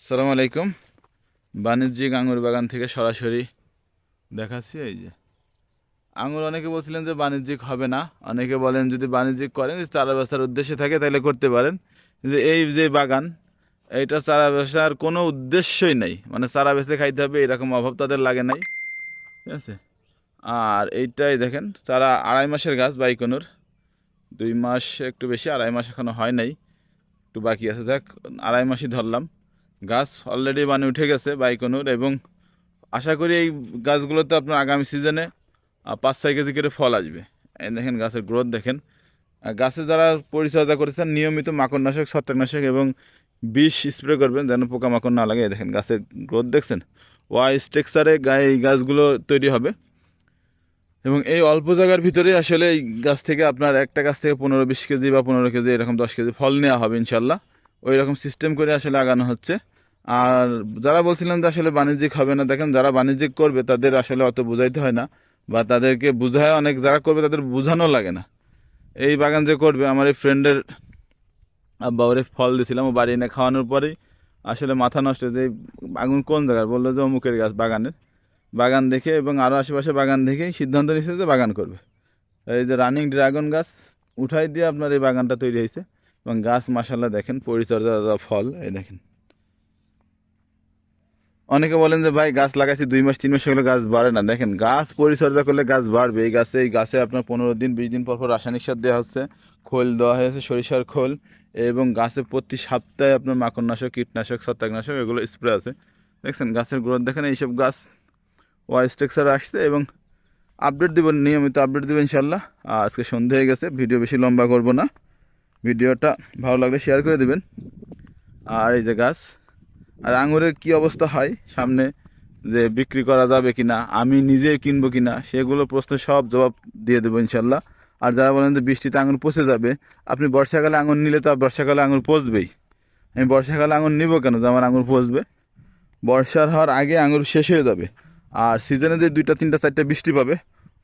আসসালামু আলাইকুম। বাণিজ্যিক আঙুর বাগান থেকে সরাসরি দেখাচ্ছি, এই যে। আঙুর অনেকে বলছিলেন যে বাণিজ্যিক হবে না। অনেকে বলেন যদি বাণিজ্যিক করেন চারা বেচার উদ্দেশ্যে থাকে, তাহলে করতে পারেন। যে এই যে বাগান, এইটা চারা ব্যবসার কোনো উদ্দেশ্যই নেই। মানে চারা বেচে খাইতে হবে, এরকম অভাব তাদের লাগে নাই। ঠিক আছে? আর এইটাই দেখেন, চারা আড়াই মাসের গাছ বাইকনুর। দুই মাস একটু বেশি, আড়াই মাস এখনও হয় নাই। একটু বাকি আছে, দেখ, আড়াই মাসই ধরলাম। গাছ অলরেডি মানে উঠে গেছে বাইকনুর এবং আশা করি এই গাছগুলোতে আপনার আগামী সিজনে পাঁচ ছয় কেজি করে ফল আসবে। দেখেন গাছের গ্রোথ দেখেন। গাছে যারা পরিচর্যা করেছেন, নিয়মিত মাকড়নাশক, ছত্রাকনাশক এবং বিষ স্প্রে করবেন যেন পোকামাকড় না লাগে। দেখেন গাছের গ্রোথ দেখছেন? ওয়াই স্ট্রাকচারে গায়ে এই গাছগুলো তৈরি হবে। এবং এই অল্প জায়গার ভিতরে আসলে এই গাছ থেকে আপনার একটা গাছ থেকে পনেরো বিশ কেজি বা পনেরো কেজি এরকম দশ কেজি ফল নেওয়া হবে ইনশাল্লাহ। ওই রকম সিস্টেম করে আসলে আগানো হচ্ছে। আর যারা বলছিলেন যে আসলে বাণিজ্যিক হবে না, দেখেন যারা বাণিজ্যিক করবে তাদের আসলে অত বুঝাইতে হয় না বা তাদেরকে বুঝায় অনেক, যারা করবে তাদের বোঝানো লাগে না। এই বাগান যে করবে, আমার এই ফ্রেন্ডের আব্বা ওরে ফল দিয়েছিলাম ও বাড়ি এনে খাওয়ানোর পরেই আসলে মাথা নষ্ট যে আগুন কোন জায়গার? বলল যে অমুকের গাছ, বাগানের। বাগান দেখে এবং আরও আশেপাশে বাগান দেখেই সিদ্ধান্ত নিচ্ছে যে বাগান করবে। এই যে রানিং ড্রাগন গাছ উঠাই দিয়ে আপনার এই বাগানটা তৈরি হয়েছে। এবং গাছ মাসাল্লাহ দেখেন পরিচর্যা ফল, এই দেখেন। অনেকে বলেন যে, ভাই, গাছ লাগাইছি দুই মাস, তিন মাস হলে গাছ বাড়ে না। দেখেন, গাছ পরিচর্যা করলে গাছ বাড়বে। এই গাছে এই গাছে আপনার পনেরো দিন, বিশ দিন পর পর রাসায়নিক সার দেওয়া হচ্ছে। খোল দেওয়া হয়েছে সরিষার খোল। এবং গাছে প্রতি সপ্তাহে আপনার মাকড়নাশক, কীটনাশক, ছত্রাকনাশক, এগুলো স্প্রে আছে। দেখছেন, গাছের গ্রোথ দেখেন, এইসব গাছ ওয়াই স্ট্রাকচার আসছে এবং আপডেট দেবেন নিয়মিত আপডেট দেবেন ইনশাল্লাহ আজকে সন্ধে হয়ে গেছে, ভিডিও বেশি লম্বা করব না। ভিডিওটা ভালো লাগলে শেয়ার করে দেবেন। আর এই যে গাছ আর আঙুরের কি অবস্থা হয় সামনে? যে বিক্রি করা যাবে কিনা, আমি নিজে কিনবো কিনা, সেগুলো প্রশ্ন সব জবাব দিয়ে দেবো ইনশাল্লাহ। আর যারা বলেন যে বৃষ্টিতে আঙুর পচে যাবে, আপনি বর্ষাকালে আঙুর নিলে তো বর্ষাকালে আঙুর পচবেই। আমি বর্ষাকালে আঙুর নিব কেন যে আমার আঙুর পচবে? বর্ষার হওয়ার আগে আঙুর শেষ হয়ে যাবে। আর সিজনে যে দুইটা, তিনটা, চারটা বৃষ্টি পাবে,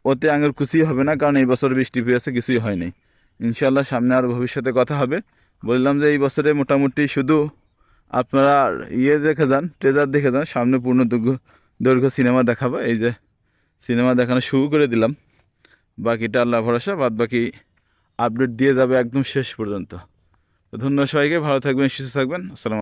ওতে আঙুর খুশি হবে না, কারণ এই বছর বৃষ্টি পেয়েছে কিছুই হয়নি ইনশাল্লাহ সামনে আর ভবিষ্যতে কথা হবে। বললাম যে এই বছরে মোটামুটি শুধু আপনারা ইয়ে দেখে যান ট্রেজার দেখে যান, সামনে পূর্ণ দৈর্ঘ্য দৈর্ঘ্য সিনেমা দেখাবো। এই যে সিনেমা দেখানো শুরু করে দিলাম। বাকিটা আল্লাহ ভরসা বাদ বাকি আপডেট দিয়ে যাবে একদম শেষ পর্যন্ত। ধন্যবাদ সবাইকে, ভালো থাকবেন, সুস্থ থাকবেন। আসসালাম